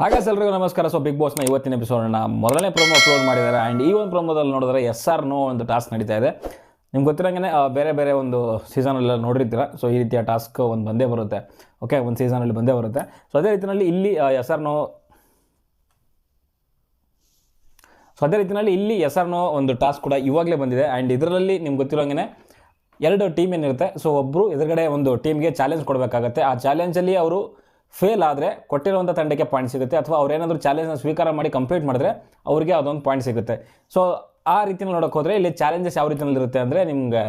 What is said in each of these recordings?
ಹಾಗಾದ್ರೆ ಎಲ್ರಿಗೂ ನಮಸ್ಕಾರ. ಸೊ ಬಿಗ್ ಬಾಸ್ನ ಇವತ್ತಿನ ಎಪಿಸೋಡ್ನ ಮೊದಲನೇ ಪ್ರೋಮೋ ಅಪ್ಲೋಡ್ ಮಾಡಿದ್ದಾರೆ. ಆ್ಯಂಡ್ ಈ ಒಂದು ಪ್ರೋಮೋದಲ್ಲಿ ನೋಡಿದ್ರೆ ಎಸ್ ಆರ್ ನೋ ಒಂದು ಟಾಸ್ಕ್ ನಡೀತಾ ಇದೆ. ನಿಮ್ಗೆ ಗೊತ್ತಿರೋಂಗೆ ಬೇರೆ ಬೇರೆ ಒಂದು ಸೀಸನಲ್ಲೆಲ್ಲ ನೋಡಿರ್ತೀರ? ಸೊ ಈ ರೀತಿಯ ಟಾಸ್ಕ್ ಒಂದು ಬಂದೇ ಬರುತ್ತೆ. ಓಕೆ ಒಂದು ಸೀಸನಲ್ಲಿ ಬಂದೇ ಬರುತ್ತೆ. ಸೊ ಅದೇ ರೀತಿಯಲ್ಲಿ ಇಲ್ಲಿ ಎಸ್ ಆರ್ ನೋ ಸೊ ಅದೇ ರೀತಿಯಲ್ಲಿ ಇಲ್ಲಿ ಎಸ್ ಆರ್ ನೋ ಒಂದು ಟಾಸ್ಕ್ ಕೂಡ ಇವಾಗಲೇ ಬಂದಿದೆ. ಆ್ಯಂಡ್ ಇದರಲ್ಲಿ ನಿಮ್ಗೆ ಗೊತ್ತಿರೋಂಗೆ ಎರಡು ಟೀಮ್ ಏನಿರುತ್ತೆ. ಸೊ ಒಬ್ಬರು ಎದುರುಗಡೆ ಒಂದು ಟೀಮ್ಗೆ ಚಾಲೆಂಜ್ ಕೊಡಬೇಕಾಗತ್ತೆ. ಆ ಚಾಲೆಂಜಲ್ಲಿ ಅವರು ಫೇಲ್ ಆದರೆ ಕೊಟ್ಟಿರುವಂಥ ತಂಡಕ್ಕೆ ಪಾಯಿಂಟ್ ಸಿಗುತ್ತೆ. ಅಥವಾ ಅವ್ರೇನಾದರೂ ಚಾಲೆಂಜ್ನ ಸ್ವೀಕಾರ ಮಾಡಿ ಕಂಪ್ಲೀಟ್ ಮಾಡಿದ್ರೆ ಅವರಿಗೆ ಅದೊಂದು ಪಾಯಿಂಟ್ ಸಿಗುತ್ತೆ. ಸೊ ಆ ರೀತಿಯಲ್ಲಿ ನೋಡೋಕೆ ಹೋದರೆ ಇಲ್ಲಿ ಚಾಲೆಂಜಸ್ ಯಾವ ರೀತಿಯಲ್ಲಿ ಇರುತ್ತೆ ಅಂದರೆ ನಿಮ್ಗೆ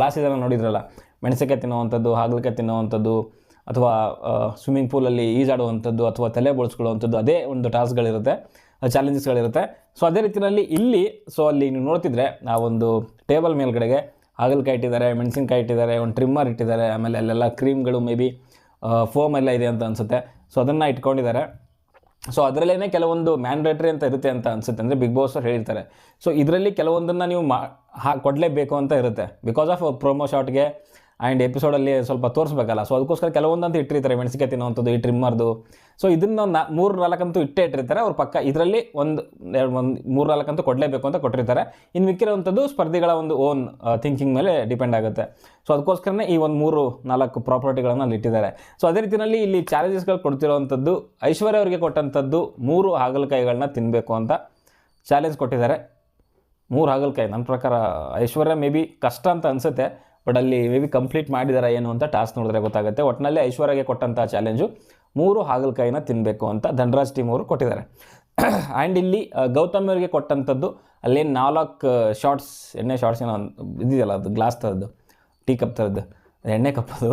ಲಾಸ್ಟ್ ಸೀಸನ್ ನೋಡಿದ್ರಲ್ಲ ಮೆಣಸಿಕಾಯಿ ತಿನ್ನುವಂಥದ್ದು, ಹಾಗಲಕಾಯಿ ತಿನ್ನುವಂಥದ್ದು, ಅಥವಾ ಸ್ವಿಮ್ಮಿಂಗ್ ಪೂಲಲ್ಲಿ ಈಜಾಡುವಂಥದ್ದು, ಅಥವಾ ತಲೆ ಬೋಳಿಸ್ಕೊಳ್ಳುವಂಥದ್ದು, ಅದೇ ಒಂದು ಟಾಸ್ಕ್ಗಳಿರುತ್ತೆ ಚಾಲೆಂಜಸ್ಗಳಿರುತ್ತೆ ಸೊ ಅದೇ ರೀತಿಯಲ್ಲಿ ಇಲ್ಲಿ ಸೊ ಅಲ್ಲಿ ನೀವು ನೋಡ್ತಿದ್ರೆ, ಆ ಒಂದು ಟೇಬಲ್ ಮೇಲ್ಗಡೆಗೆ ಹಾಗಲಕಾಯಿ ಇಟ್ಟಿದ್ದಾರೆ, ಮೆಣಸಿನ್ಕಾಯಿ ಇಟ್ಟಿದ್ದಾರೆ, ಒಂದು ಟ್ರಿಮ್ಮರ್ ಇಟ್ಟಿದ್ದಾರೆ, ಆಮೇಲೆ ಅಲ್ಲೆಲ್ಲ ಕ್ರೀಮ್ಗಳು ಮೇ ಬಿ ಫೋಮ್ ಎಲ್ಲ ಇದೆ ಅಂತ ಅನಿಸುತ್ತೆ. ಸೊ ಅದನ್ನು ಇಟ್ಕೊಂಡಿದ್ದಾರೆ. ಸೊ ಅದರಲ್ಲೇ ಕೆಲವೊಂದು ಮ್ಯಾಂಡೇಟ್ರಿ ಅಂತ ಇರುತ್ತೆ ಅಂತ ಅನಿಸುತ್ತೆ. ಅಂದರೆ ಬಿಗ್ ಬಾಸ್ ಅವ್ರು ಹೇಳಿರ್ತಾರೆ. ಸೊ ಇದರಲ್ಲಿ ಕೆಲವೊಂದನ್ನು ನೀವು ಮಾ ಹಾ ಕೊಡಲೇಬೇಕು ಅಂತ ಇರುತ್ತೆ. ಬಿಕಾಸ್ ಆಫ್ ಪ್ರೊಮೋ ಶಾಟ್ಗೆ ಆ್ಯಂಡ್ ಎಪಿಸೋಡಲ್ಲಿ ಸ್ವಲ್ಪ ತೋರಿಸ್ಬೇಕಲ್ಲ. ಸೊ ಅದಕ್ಕೋಸ್ಕರ ಕೆಲವೊಂದಂತ ಇಟ್ಟಿರ್ತಾರೆ. ಮೆಣಸಿಕಾಯಿ ತಿನ್ನುವಂಥದ್ದು, ಈ ಟ್ರಿಮ್ಮರ್ದು ಸೊ ಇದನ್ನು ನಾ, ಮೂರು ನಾಲ್ಕಂತೂ ಇಟ್ಟೇ ಇಟ್ಟಿರ್ತಾರೆ. ಅವ್ರ ಪಕ್ಕ ಇದರಲ್ಲಿ ಒಂದು, ಎರಡು, ಒಂದು, ಮೂರು ನಾಲ್ಕಂತೂ ಕೊಡಲೇಬೇಕು ಅಂತ ಕೊಟ್ಟಿರ್ತಾರೆ. ಇನ್ನು ಮಿಕ್ಕಿರುವಂಥದ್ದು ಸ್ಪರ್ಧಿಗಳ ಒಂದು ಓನ್ ಥಿಂಕಿಂಗ್ ಮೇಲೆ ಡಿಪೆಂಡ್ ಆಗುತ್ತೆ. ಸೊ ಅದಕ್ಕೋಸ್ಕರನೇ ಈ ಒಂದು ಮೂರು, ನಾಲ್ಕು ಪ್ರಾಪರ್ಟಿಗಳನ್ನು ಅಲ್ಲಿ ಇಟ್ಟಿದ್ದಾರೆ. ಸೊ ಅದೇ ರೀತಿಯಲ್ಲಿ ಇಲ್ಲಿ ಚಾಲೆಂಜಸ್ಗಳು ಕೊಡ್ತಿರುವಂಥದ್ದು, ಐಶ್ವರ್ಯ ಅವರಿಗೆ ಕೊಟ್ಟಂಥದ್ದು ಮೂರು ಹಾಗಲಕಾಯಿಗಳನ್ನ ತಿನ್ನಬೇಕು ಅಂತ ಚಾಲೆಂಜ್ ಕೊಟ್ಟಿದ್ದಾರೆ. ಮೂರು ಹಾಗಲಕಾಯಿ. ನನ್ನ ಪ್ರಕಾರ ಐಶ್ವರ್ಯ ಮೇ ಬಿ ಕಷ್ಟ ಅಂತ ಅನಿಸುತ್ತೆ. ಬಟ್ ಅಲ್ಲಿ ಮೇ ಬಿ ಕಂಪ್ಲೀಟ್ ಮಾಡಿದಾರಾ ಏನು ಅಂತ ಟಾಸ್ಕ್ ನೋಡಿದ್ರೆ ಗೊತ್ತಾಗುತ್ತೆ. ಒಟ್ಟಿನಲ್ಲಿ ಐಶ್ವರ್ಯಗೆ ಕೊಟ್ಟಂಥ ಚಾಲೆಂಜು ಮೂರು ಹಾಗಲಕಾಯಿನ ತಿನ್ನಬೇಕು ಅಂತ ಧನರಾಜ್ ಟೀಮ್ ಅವರು ಕೊಟ್ಟಿದ್ದಾರೆ. ಆ್ಯಂಡ್ ಇಲ್ಲಿ ಗೌತಮ್ ಅವರಿಗೆ ಕೊಟ್ಟಂಥದ್ದು ಅಲ್ಲೇನು ನಾಲ್ಕು ಶಾರ್ಟ್ಸ್ ಎಣ್ಣೆ ಶಾರ್ಟ್ಸ್ ಏನೋ ಇದೆಯಲ್ಲ ಅದು ಗ್ಲಾಸ್ ಥರದ್ದು ಟೀ ಕಪ್ ಥರದ್ದು ಎಣ್ಣೆ ಕಪ್ ಅದು.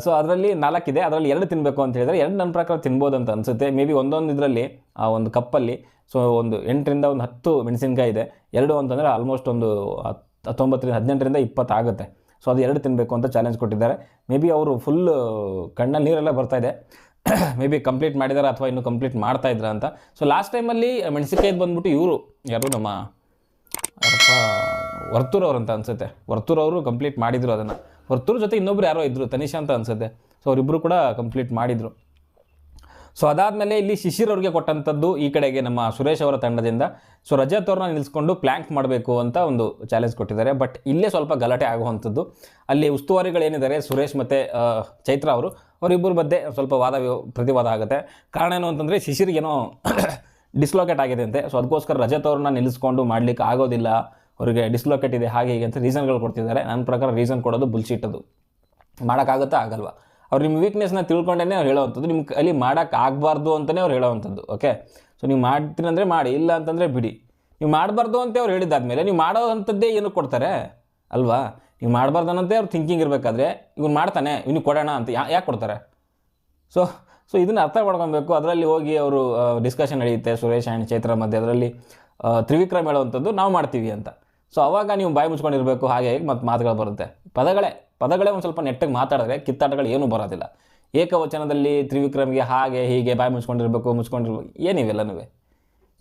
ಸೊ ಅದರಲ್ಲಿ ನಾಲ್ಕಿದೆ, ಅದರಲ್ಲಿ ಎರಡು ತಿನ್ನಬೇಕು ಅಂತ ಹೇಳಿದರೆ ಎರಡು ನನ್ನ ಪ್ರಕಾರ ತಿನ್ಬೋದು ಅಂತ ಅನಿಸುತ್ತೆ. ಮೇ ಬಿ ಒಂದೊಂದು ಇದರಲ್ಲಿ, ಆ, ಒಂದು ಕಪ್ಪಲ್ಲಿ ಸೊ ಒಂದು ಎಂಟರಿಂದ ಒಂದು ಹತ್ತು ಮೆಣಸಿನ್ಕಾಯಿ ಇದೆ. ಎರಡು ಅಂತಂದರೆ ಆಲ್ಮೋಸ್ಟ್ ಒಂದು ಹತ್ತು ಹತ್ತೊಂಬತ್ತರಿಂದ ಹದಿನೆಂಟರಿಂದ ಇಪ್ಪತ್ತು ಆಗುತ್ತೆ. ಸೊ ಅದು ಎರಡು ತಿನ್ನಬೇಕು ಅಂತ ಚಾಲೆಂಜ್ ಕೊಟ್ಟಿದ್ದಾರೆ. ಮೇ ಬಿ ಅವರು ಫುಲ್ ಕಣ್ಣಲ್ಲಿ ನೀರೆಲ್ಲ ಬರ್ತಾ ಇದೆ. ಮೇ ಬಿ ಕಂಪ್ಲೀಟ್ ಮಾಡಿದಾರೆ ಅಥವಾ ಇನ್ನೂ ಕಂಪ್ಲೀಟ್ ಮಾಡ್ತಾ ಇದ್ರ ಅಂತ. ಸೊ ಲಾಸ್ಟ್ ಟೈಮಲ್ಲಿ ಮೆಣಸಿನ್ಕಾಯ್ದು ಬಂದ್ಬಿಟ್ಟು ಇವರು, ಯಾರು ನಮ್ಮ, ಯಾರಪ್ಪ, ವರ್ತೂರ್ ಅವರು ಅಂತ ಅನ್ಸುತ್ತೆ. ವರ್ತೂರ್ ಅವರು ಕಂಪ್ಲೀಟ್ ಮಾಡಿದ್ರು ಅದನ್ನು. ವರ್ತೂರ್ ಜೊತೆ ಇನ್ನೊಬ್ರು ಯಾರೋ ಇದ್ದರು ತನಿಷಾ ಅಂತ ಅನ್ಸುತ್ತೆ. ಸೊ ಅವರಿಬ್ಬರು ಕೂಡ ಕಂಪ್ಲೀಟ್ ಮಾಡಿದರು. ಸೊ ಅದಾದಮೇಲೆ ಇಲ್ಲಿ ಶಿಶಿರ್ ಅವ್ರಿಗೆ ಕೊಟ್ಟಂಥದ್ದು ಈ ಕಡೆಗೆ ನಮ್ಮ ಸುರೇಶ್ ಅವರ ತಂಡದಿಂದ. ಸೊ ರಜತ್ ಅವ್ರನ್ನ ನಿಲ್ಲಿಸ್ಕೊಂಡು ಪ್ಲ್ಯಾಂಕ್ ಮಾಡಬೇಕು ಅಂತ ಒಂದು ಚಾಲೆಂಜ್ ಕೊಟ್ಟಿದ್ದಾರೆ. ಬಟ್ ಇಲ್ಲೇ ಸ್ವಲ್ಪ ಗಲಾಟೆ ಆಗುವಂಥದ್ದು. ಅಲ್ಲಿ ಉಸ್ತುವಾರಿಗಳೇನಿದ್ದಾರೆ ಸುರೇಶ್ ಮತ್ತು ಚೈತ್ರ ಅವರು, ಅವರಿಬ್ಬರ ಮಧ್ಯೆ ಸ್ವಲ್ಪ ವಾದ ಪ್ರತಿವಾದ ಆಗುತ್ತೆ. ಕಾರಣ ಏನು ಅಂತಂದರೆ ಶಿಶಿರ್ಗೇನೋ ಡಿಸ್ಲೋಕೇಟ್ ಆಗಿದೆ ಅಂತೆ. ಸೊ ಅದಕ್ಕೋಸ್ಕರ ರಜತ್ ಅವ್ರನ್ನ ನಿಲ್ಲಿಸ್ಕೊಂಡು ಮಾಡಲಿಕ್ಕೆ ಆಗೋದಿಲ್ಲ. ಅವರಿಗೆ ಡಿಸ್ಲೋಕೇಟ್ ಇದೆ, ಹಾಗೆ ಹೀಗೆ ಅಂತ ರೀಸನ್ಗಳು ಕೊಡ್ತಿದ್ದಾರೆ. ನನ್ನ ಪ್ರಕಾರ ರೀಸನ್ ಕೊಡೋದು ಬುಲ್ಸಿಟ್ಟದು ಮಾಡೋಕ್ಕಾಗುತ್ತಾ? ಆಗಲ್ವಾ? ಅವ್ರು ನಿಮ್ಮ ವೀಕ್ನೆಸ್ನ ತಿಳ್ಕೊಂಡೇ ಅವ್ರು ಹೇಳೋವಂಥದ್ದು. ನಿಮ್ಮ ಅಲ್ಲಿ ಮಾಡೋಕ್ಕೆ ಆಗಬಾರ್ದು ಅಂತಲೇ ಅವ್ರು ಹೇಳೋವಂಥದ್ದು ಓಕೆ ಸೊ ನೀವು ಮಾಡ್ತೀನಿ ಅಂದರೆ ಮಾಡಿ, ಇಲ್ಲ ಅಂತಂದರೆ ಬಿಡಿ. ನೀವು ಮಾಡಬಾರ್ದು ಅಂತ ಅವ್ರು ಹೇಳಿದಾದ್ಮೇಲೆ ನೀವು ಮಾಡೋ ಅಂಥದ್ದೇ ಏನು ಕೊಡ್ತಾರೆ, ಅಲ್ವಾ? ನೀವು ಮಾಡಬಾರ್ದು ಅನ್ನೋದೇ ಅವ್ರು ಥಿಂಕಿಂಗ್ ಇರಬೇಕಾದ್ರೆ ಇವ್ನು ಮಾಡ್ತಾನೆ, ಇವ್ನಿಗೆ ಕೊಡೋಣ ಅಂತ ಯಾಕೆ ಕೊಡ್ತಾರೆ? ಸೊ ಸೊ ಇದನ್ನು ಅರ್ಥ ಮಾಡ್ಕೊಬೇಕು. ಅದರಲ್ಲಿ ಹೋಗಿ ಅವರು ಡಿಸ್ಕಷನ್ ನಡೆಯುತ್ತೆ, ಸುರೇಶ್ ಆ್ಯಂಡ್ ಚೈತ್ರ ಮಧ್ಯೆ. ಅದರಲ್ಲಿ ತ್ರಿವಿಕ್ರಮ್ ಹೇಳುವಂಥದ್ದು, ನಾವು ಮಾಡ್ತೀವಿ ಅಂತ. ಸೊ ಅವಾಗ ನೀವು ಬಾಯಿ ಮುಚ್ಕೊಂಡಿರಬೇಕು, ಹೇಗೆ ಮತ್ತು ಮಾತುಗಳು ಬರುತ್ತೆ? ಪದಗಳೇ. ಪದಗಳೇ ಒಂದು ಸ್ವಲ್ಪ ನೆಟ್ಟಗೆ ಮಾತಾಡಿದ್ರೆ ಕಿತ್ತಾಟಗಳು ಏನೂ ಬರೋದಿಲ್ಲ. ಏಕವಚನದಲ್ಲಿ ತ್ರಿವಿಕ್ರಮ್ಗೆ ಹಾಗೆ ಹೀಗೆ ಬಾಯಿ ಮುಚ್ಕೊಂಡಿರ್ಬೇಕು ಮುಚ್ಕೊಂಡಿರ್ಬೇಕು ಏನಿವೆಲ್ಲನೂ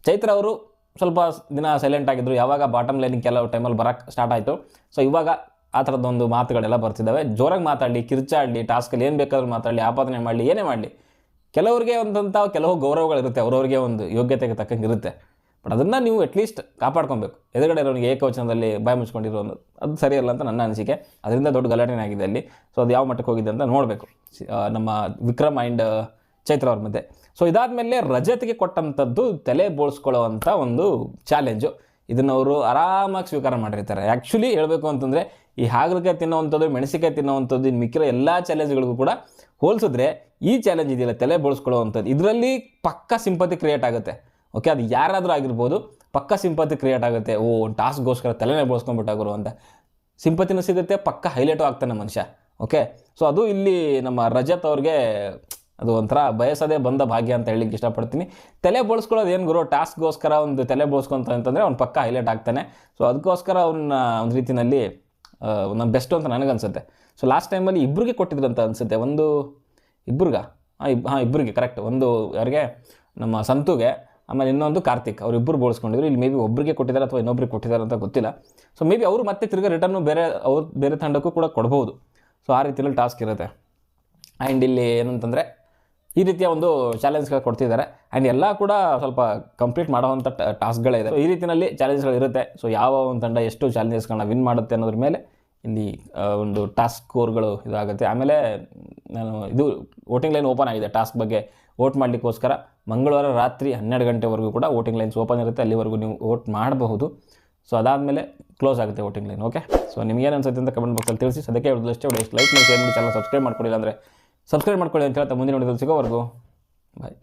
ಚೈತ್ರ ಅವರು ಸ್ವಲ್ಪ ದಿನ ಸೈಲೆಂಟ್ ಆಗಿದ್ದರು ಯಾವಾಗ ಬಾಟಮ್ ಲೈನಿಂಗ್ ಕೆಲವು ಟೈಮಲ್ಲಿ ಬರೋಕ್ಕೆ ಸ್ಟಾರ್ಟ್ ಆಯಿತು. ಸೊ ಇವಾಗ ಆ ಥರದ್ದೊಂದು ಮಾತುಗಳೆಲ್ಲ ಬರ್ತಿದ್ದಾವೆ ಜೋರಾಗಿ ಮಾತಾಡಲಿ, ಕಿರ್ಚಾಡಲಿ ಟಾಸ್ಕಲ್ಲಿ ಏನು ಬೇಕಾದ್ರೂ ಮಾತಾಡಲಿ, ಆಪಾದನೆ ಮಾಡಲಿ, ಏನೇ ಮಾಡಲಿ. ಕೆಲವರಿಗೆ ಒಂದಂಥ ಕೆಲವು ಗೌರವಗಳಿರುತ್ತೆ, ಅವ್ರವ್ರಿಗೆ ಒಂದು ಯೋಗ್ಯತೆಗೆ ತಕ್ಕಂಗೆ ಇರುತ್ತೆ. ಬಟ್ ಅದನ್ನು ನೀವು ಅಟ್ಲೀಸ್ಟ್ ಕಾಪಾಡ್ಕೊಬೇಕು. ಎದುರುಗಡೆ ಇರೋನಿಗೆ ಏಕವಚನದಲ್ಲಿ ಬಾಯಿ ಮುಚ್ಕೊಂಡಿರೋ ಅನ್ನೋದು ಅದು ಸರಿಯಲ್ಲ ಅಂತ ನನ್ನ ಅನಿಸಿಕೆ. ಅದರಿಂದ ದೊಡ್ಡ ಗಲಾಟೆನೇ ಆಗಿದೆ ಅಲ್ಲಿ. ಸೊ ಅದು ಯಾವ ಮಟ್ಟಕ್ಕೆ ಹೋಗಿದೆ ಅಂತ ನೋಡಬೇಕು. ನಮ್ಮ ವಿಕ್ರಮ್ ಆ್ಯಂಡ್ ಚೈತ್ರ ಅವ್ರ ಮಧ್ಯೆ. ಸೊ ಇದಾದಮೇಲೆ ರಜತ್ಗೆ ಕೊಟ್ಟಂಥದ್ದು ತಲೆ ಬೋಳ್ಸ್ಕೊಳ್ಳೋವಂಥ ಒಂದು ಚಾಲೆಂಜು ಇದನ್ನು ಅವರು ಆರಾಮಾಗಿ ಸ್ವೀಕಾರ ಮಾಡಿರ್ತಾರೆ. ಆ್ಯಕ್ಚುಲಿ ಹೇಳಬೇಕು ಅಂತಂದರೆ, ಈ ಹಾಗಲಕಾಯಿ ತಿನ್ನೋವಂಥದ್ದು ಮೆಣಸಿಕಾಯಿ ತಿನ್ನೋವಂಥದ್ದು ಇನ್ನು ಮಿಕ್ಕಿರೋ ಎಲ್ಲ ಚಾಲೆಂಜ್ಗಳಿಗೂ ಕೂಡ ಹೋಲಿಸಿದ್ರೆ ಈ ಚಾಲೆಂಜ್ ಇದೆಯಲ್ಲ, ತಲೆ ಬೋಳ್ಸ್ಕೊಳ್ಳೋವಂಥದ್ದು. ಇದರಲ್ಲಿ ಪಕ್ಕ ಸಿಂಪತಿ ಕ್ರಿಯೇಟ್ ಆಗುತ್ತೆ. ಓಕೆ ಅದು ಯಾರಾದರೂ ಆಗಿರ್ಬೋದು ಪಕ್ಕ ಸಿಂಪತಿ ಕ್ರಿಯೇಟ್ ಆಗುತ್ತೆ. ಓ ಟಾಸ್ಕ್ಗೋಸ್ಕರ ತಲೆನೇ ಬಳಸ್ಕೊಂಡ್ಬಿಟ್ಟಾಗರು ಅಂತ. ಸಿಂಪತಿನೂ ಸಿಗುತ್ತೆ, ಪಕ್ಕ ಹೈಲೈಟು ಆಗ್ತಾನೆ ಮನುಷ್ಯ. ಓಕೆ ಸೊ ಅದು ಇಲ್ಲಿ ನಮ್ಮ ರಜತ್ ಅವ್ರಿಗೆ ಅದು ಒಂಥರ ಬಯಸದೇ ಬಂದ ಭಾಗ್ಯ ಅಂತ ಹೇಳಲಿಕ್ಕೆ ಇಷ್ಟಪಡ್ತೀನಿ. ತಲೆ ಬಳಸ್ಕೊಳ್ಳೋದು ಏನು ಗುರು? ಟಾಸ್ಕ್ಗೋಸ್ಕರ ಒಂದು ತಲೆ ಬಳಸ್ಕೊಂತ ಅಂತಂದರೆ ಅವ್ನು ಪಕ್ಕ ಹೈಲೈಟ್ ಆಗ್ತಾನೆ. ಸೊ ಅದಕ್ಕೋಸ್ಕರ ಅವನ್ನ ಒಂದು ರೀತಿಯಲ್ಲಿ ನಮ್ಮ ಬೆಸ್ಟು ಅಂತ ನನಗನ್ಸುತ್ತೆ. ಸೊ ಲಾಸ್ಟ್ ಟೈಮಲ್ಲಿ ಇಬ್ಬರಿಗೆ ಕೊಟ್ಟಿದ್ರು ಅಂತ ಅನಿಸುತ್ತೆ. ಒಂದು ಇಬ್ಬರಿಗ ಹಾಂ ಇಬ್, ಹಾಂ ಇಬ್ಬರಿಗೆ ಕರೆಕ್ಟ್ ಒಂದು, ಯಾರಿಗೆ? ನಮ್ಮ ಸಂತುಗೆ. ಆಮೇಲೆ ಇನ್ನೊಂದು ಕಾರ್ತಿಕ್ ಅವರಿಬ್ಬರು ಬೋಳಿಸ್ಕೊಂಡಿದ್ರು. ಇಲ್ಲಿ ಮೇ ಬಿ ಒಬ್ಬರಿಗೆ ಕೊಟ್ಟಿದ್ದಾರೆ ಅಥವಾ ಇನ್ನೊಬ್ರಿಗೆ ಕೊಟ್ಟಿದ್ದಾರೆ ಅಂತ ಗೊತ್ತಿಲ್ಲ. ಸೊ ಮೇ ಬಿ ಅವರು ಮತ್ತೆ ತಿರ್ಗಿ ರಿಟರ್ನು ಬೇರೆ, ಅವ್ರು ಬೇರೆ ತಂಡಕ್ಕೂ ಕೂಡ ಕೊಡ್ಬೋದು. ಸೊ ಆ ರೀತಿಯಲ್ಲಿ ಟಾಸ್ಕ್ ಇರುತ್ತೆ. ಆ್ಯಂಡ್ ಇಲ್ಲಿ ಏನಂತಂದರೆ, ಈ ರೀತಿಯ ಒಂದು ಚಾಲೆಂಜ್ಗಳು ಕೊಡ್ತಿದ್ದಾರೆ. ಆ್ಯಂಡ್ ಎಲ್ಲ ಕೂಡ ಸ್ವಲ್ಪ ಕಂಪ್ಲೀಟ್ ಮಾಡೋವಂಥ ಟಾಸ್ಕ್ಗಳಿದೆ ಈ ರೀತಿಯಲ್ಲಿ ಚಾಲೆಂಜ್ಗಳು ಇರುತ್ತೆ. ಸೊ ಯಾವ ಒಂದು ತಂಡ ಎಷ್ಟು ಚಾಲೆಂಜಸ್ಗಳನ್ನ ವಿನ್ ಮಾಡುತ್ತೆ ಅನ್ನೋದ್ರ ಮೇಲೆ ಇಲ್ಲಿ ಒಂದು ಟಾಸ್ಕ್ ಸ್ಕೋರ್ಗಳು ಇದಾಗುತ್ತೆ. ಆಮೇಲೆ, ನಾನು ಇದು ವೋಟಿಂಗ್ ಲೈನ್ ಓಪನ್ ಆಗಿದೆ ಟಾಸ್ಕ್ ಬಗ್ಗೆ ವೋಟ್ ಮಾಡಲಿಕ್ಕೋಸ್ಕರ. ಮಂಗಳವಾರ ರಾತ್ರಿ ಹನ್ನೆರಡು ಗಂಟೆವರೆಗೂ ಕೂಡ ವೋಟಿಂಗ್ ಲೈನ್ಸ್ ಓಪನ್ ಇರುತ್ತೆ. ಅಲ್ಲಿವರೆಗೂ ನೀವು ವೋಟ್ ಮಾಡಬಹುದು. ಸೊ ಅದಾದಮೇಲೆ ಕ್ಲೋಸ್ ಆಗುತ್ತೆ ವೋಟಿಂಗ್ ಲೈನ್ ಓಕೆ ಸೊ ನಿಮಗೇನು ಅನ್ಸುತ್ತೆ ಅಂತ ಕಮೆಂಟ್ ಬಾಕ್ಸಲ್ಲಿ ತಿಳಿಸಿ. ಅದಕ್ಕೆ ಅವ್ರದ್ದು ಅಷ್ಟೇ ಲೈಕ್ ಮಾಡಿ ಶೇರ್ ಮಾಡಿ ಚಾನಲ್ ಸಬ್ಸ್ಕ್ರೈಬ್ ಮಾಡ್ಕೊಳ್ಳಿ ಅಂದರೆ ಸಬ್ಸ್ಕ್ರೈಬ್ ಮಾಡ್ಕೊಳ್ಳಿ ಅಂತ ಹೇಳ್ತಾ ಮುಂದಿನ ನೋಡಿದ್ರೆ ಸಿಗೋವರೆಗೂ. ಬಾಯ್